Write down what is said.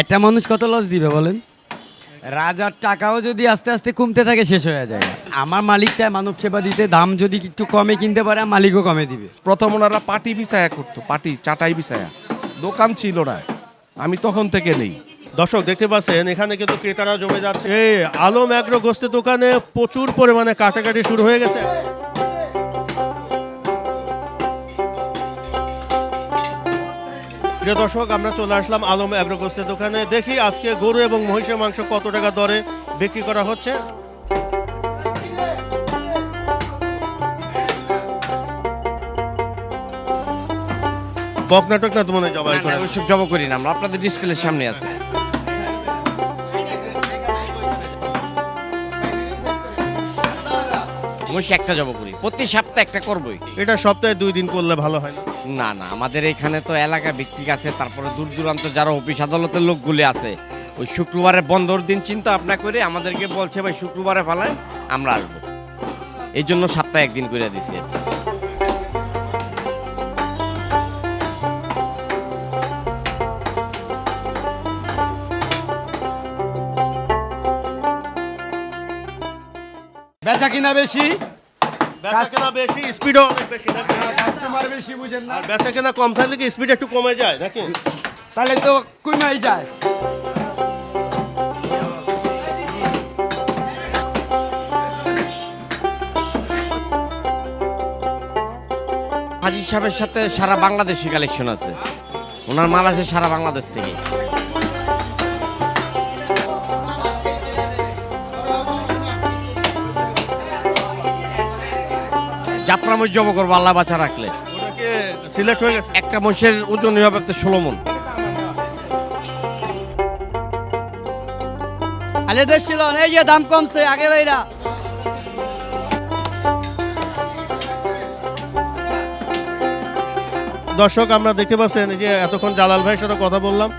একটা মানুষ কত লস দিবে বলেন? রাজার টাকাও যদি আস্তে আস্তে কমতে থাকে শেষ হয়ে যায়। আমার মালিক চায় মানব সেবা দিতে দাম যদি একটু কমে কিনতে পারে মালিকও কমে দিবে। প্রথম ওনারা পাটি বিছায়া করতো পাটি চাটাই বিছায়া। দোকান ছিল না। আমি তখন থেকে নেই। দর্শক দেখতে পাচ্ছেন এখানে কিন্তু ক্রেতারা জমে যাচ্ছে। এই আলম অ্যাগ্রো গোস্তের দোকানে প্রচুর পরিমাণে কাটাকাটি শুরু হয়ে গেছে। প্রিয় দর্শক আমরা চলে আসলাম আলম অ্যাগ্রোগোস্তের দোকানে। দেখি আজকে গরু এবং মহিষের মাংস কত টাকা দরে বিক্রি করা হচ্ছে। বক নাটক না তো মনে জবাই করে। ওইসব জব করি না আমরা আপনাদের ডিসপ্লের সামনে আছে। মহিষ একটা জব করি। প্রতি সপ্তাহে একটা করবই। এটা সপ্তাহে দুই দিন করলে ভালো হয় না? না না আমাদের এখানে তো এলাকা ভিত্তিক আছে তারপরে দূর দূরান্ত যারা অফিস আদালতের লোকগুলি আছে ওই শুক্রবারে বন্ধর দিন চিন্তা আপনা করে আমাদেরকে বলছে ভাই শুক্রবারে ফেলায় আমরা আসব। এই জন্য সপ্তাহে একদিন করে দিছি। আর কি। বেচা কিনা বেশি? বেচা কেনা বেশি স্পিডও অনেক বেশি নাকি? তোমার বেশি বুঝেন না। আর বেচা কেনা কম থাকলে কি স্পিড একটু কমে যায় নাকি? তাহলে তো কমাই যায়। হাজি সাহেবের সাথে সারা বাংলাদেশি কালেকশন আছে। ওনার মাল আছে সারা বাংলাদেশ থেকে। যাত্রা মই জব করব আল্লাহ বাচ্চা রাখলে। সিলেক্ট হয়ে গেছে? একটা মহিষের ওজন হবে একটা ষোলো মন। আলে দেশ ছিল এই যে দাম কমছে আগে ভাইরা। দর্শক আমরা দেখতে পাচ্ছেন এই যে এতক্ষণ জালাল ভাইয়ের সাথে কথা বললাম।